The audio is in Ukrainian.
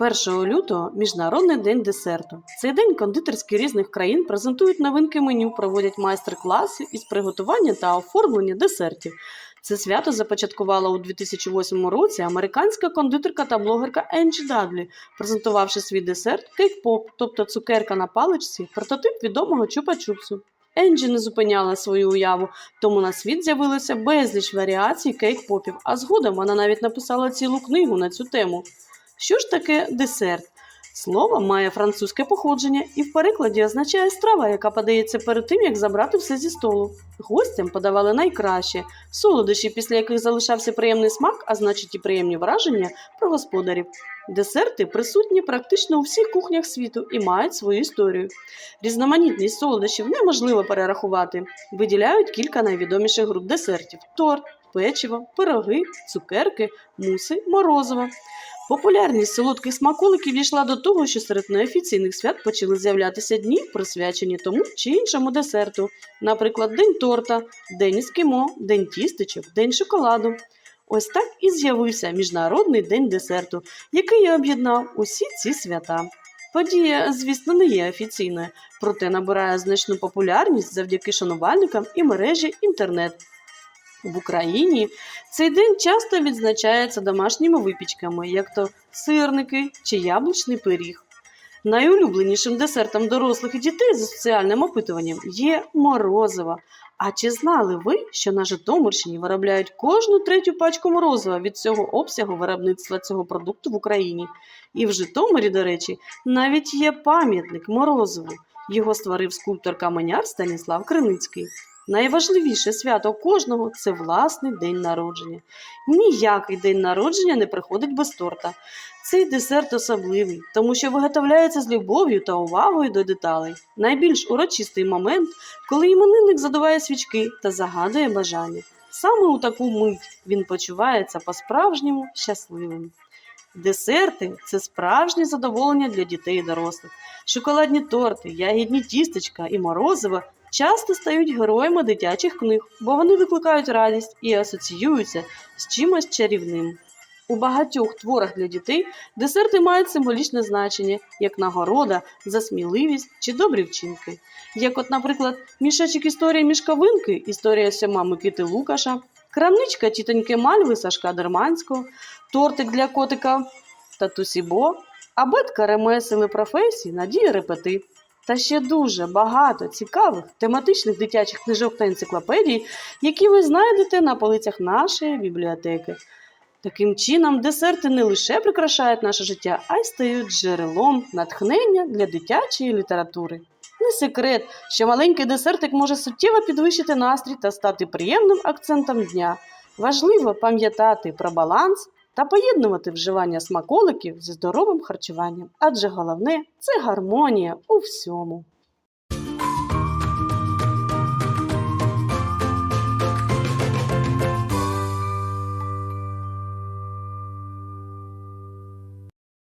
1 лютого Міжнародний день десерту. Цей день кондитерські різних країн презентують новинки меню, проводять майстер-класи із приготування та оформлення десертів. Це свято започаткувала у 2008 році американська кондитерка та блогерка Енджі Дадлі, презентувавши свій десерт кейк-поп, тобто цукерка на паличці, прототип відомого чупа-чупсу. Енджі не зупиняла свою уяву, тому на світ з'явилося безліч варіацій кейк-попів, а згодом вона навіть написала цілу книгу на цю тему. Що ж таке десерт? Слово має французьке походження і в перекладі означає страва, яка подається перед тим, як забрати все зі столу. Гостям подавали найкраще солодощі, після яких залишався приємний смак, а значить і приємні враження про господарів. Десерти присутні практично у всіх кухнях світу і мають свою історію. Різноманітність солодощів неможливо перерахувати. Виділяють кілька найвідоміших груп десертів: торт, печиво, пироги, цукерки, муси, морозиво. Популярність солодких смаколиків дійшла до того, що серед неофіційних свят почали з'являтися дні, присвячені тому чи іншому десерту, наприклад, День торта, День іскімо, День тістечок, День шоколаду. Ось так і з'явився Міжнародний день десерту, який об'єднав усі ці свята. Подія, звісно, не є офіційною, проте набирає значну популярність завдяки шанувальникам і мережі інтернет. В Україні цей день часто відзначається домашніми випічками, як то сирники чи яблучний пиріг. Найулюбленішим десертом дорослих і дітей за соціальним опитуванням є морозиво. А чи знали ви, що на Житомирщині виробляють кожну третю пачку морозива від цього обсягу виробництва цього продукту в Україні? І в Житомирі, до речі, навіть є пам'ятник морозиву. Його створив скульптор каменяр Станіслав Криницький. Найважливіше свято кожного це власний день народження. Ніякий день народження не приходить без торта. Цей десерт особливий, тому що виготовляється з любов'ю та увагою до деталей. Найбільш урочистий момент, коли іменинник задуває свічки та загадує бажання. Саме у таку мить він почувається по-справжньому щасливим. Десерти це справжнє задоволення для дітей і дорослих. Шоколадні торти, ягідні тістечка і морозиво часто стають героями дитячих книг, бо вони викликають радість і асоціюються з чимось чарівним. У багатьох творах для дітей десерти мають символічне значення, як нагорода за сміливість чи добрі вчинки. Як, от, наприклад, мішечок історії мішковинки, історія сьома Микити Лукаша, крамничка тітоньки Мальви Сашка Дерманського, тортик для котика Татусі Бо, абетка ремесел і професій Надії Репети. Та ще дуже багато цікавих тематичних дитячих книжок та енциклопедій, які ви знайдете на полицях нашої бібліотеки. Таким чином, десерти не лише прикрашають наше життя, а й стають джерелом натхнення для дитячої літератури. Не секрет, що маленький десертик може суттєво підвищити настрій та стати приємним акцентом дня. Важливо пам'ятати про баланс та поєднувати вживання смаколиків зі здоровим харчуванням, адже головне це гармонія у всьому.